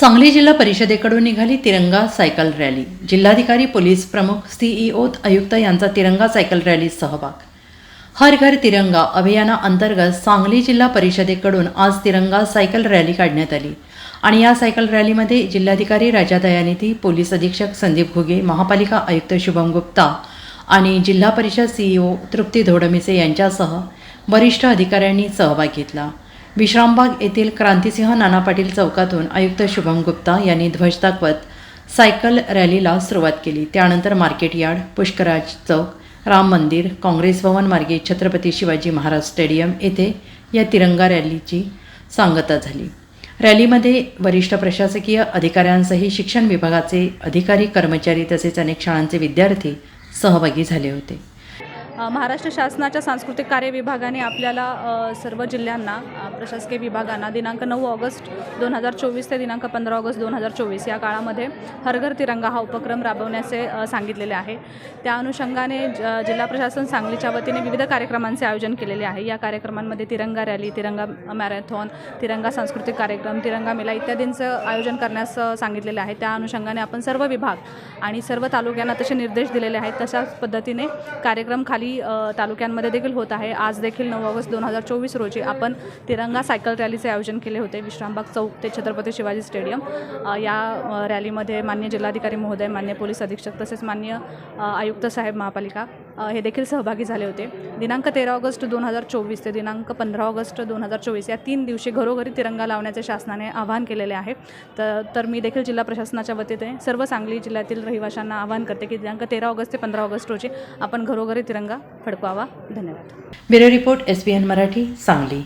सांगली जिल्हा परिषदेकडून निघाली तिरंगा सायकल रॅली. जिल्हाधिकारी पोलीस प्रमुख सीईओ आयुक्त यांचा तिरंगा सायकल रॅलीत सहभाग. हर घर तिरंगा अभियानाअंतर्गत सांगली जिल्हा परिषदेकडून आज तिरंगा सायकल रॅली काढण्यात आली. आणि या सायकल रॅलीमध्ये जिल्हाधिकारी राजा दयानिधी पोलीस अधीक्षक संदीप घुगे महापालिका आयुक्त शुभम गुप्ता आणि जिल्हा परिषद सीईओ तृप्ती धोडमिसे यांच्यासह वरिष्ठ अधिकाऱ्यांनी सहभाग घेतला. विश्रामबाग येथील क्रांतिसिंह नाना पाटील चौकातून आयुक्त शुभम गुप्ता यांनी ध्वज दाखवत सायकल रॅलीला सुरुवात केली. त्यानंतर मार्केट यार्ड पुष्कराज चौक राम मंदिर काँग्रेस भवन मार्गे छत्रपती शिवाजी महाराज स्टेडियम येथे या तिरंगा रॅलीची सांगता झाली. रॅलीमध्ये वरिष्ठ प्रशासकीय अधिकाऱ्यांसही शिक्षण विभागाचे अधिकारी कर्मचारी तसेच अनेक शाळांचे विद्यार्थी सहभागी झाले होते. महाराष्ट्र शासनाच्या सांस्कृतिक कार्य विभागाने आपल्याला सर्व जिल्ह्यांना प्रशासकीय विभागांना दिनांक नऊ ऑगस्ट दोन हजार चोवीस ते दिनांक पंधरा ऑगस्ट दोन हजार चोवीस या काळामध्ये हरघर तिरंगा हा उपक्रम राबवण्याचे सांगितलेले आहे. त्या अनुषंगाने ज- जिल्हा प्रशासन सांगलीच्या वतीने विविध कार्यक्रमांचे आयोजन केलेले आहे. या कार्यक्रमांमध्ये तिरंगा रॅली तिरंगा मॅरेथॉन तिरंगा सांस्कृतिक कार्यक्रम तिरंगा मेला इत्यादींचं आयोजन करण्यास सांगितलेलं आहे. त्या अनुषंगाने आपण सर्व विभाग आणि सर्व तालुक्यांना तसे निर्देश दिलेले आहेत. तशाच पद्धतीने कार्यक्रम खाली अ, तालुक्यांमध्ये देखील होत आहे. आज देखील नऊ ऑगस्ट दोन हजार चोवीस रोजी आपण तिरंगा सायकल रॅलीचे आयोजन केले होते. विश्रामबाग चौक ते छत्रपती शिवाजी स्टेडियम. या रॅलीमध्ये मान्य जिल्हाधिकारी महोदय मान्य पोलीस अधीक्षक तसेच मान्य आयुक्त साहेब महापालिका हे देखील सहभागी झाले होते. दिनांक तेरा ऑगस्ट दोन हजार चोवीस ते दिनांक पंधरा ऑगस्ट दोन हजार चोवीस या तीन दिवशी घरोघरी तिरंगा लावण्याचे शासनाने आवाहन केलेले आहे. तर तर मी देखील जिल्हा प्रशासनाच्या वतीने सर्व सांगली जिल्ह्यातील रहिवाशांना आवाहन करते की दिनांक तेरा ऑगस्ट ते पंधरा ऑगस्ट रोजी आपण घरोघरी तिरंगा फडकवावा. धन्यवाद. Bureau report S B N Marathi Sangli.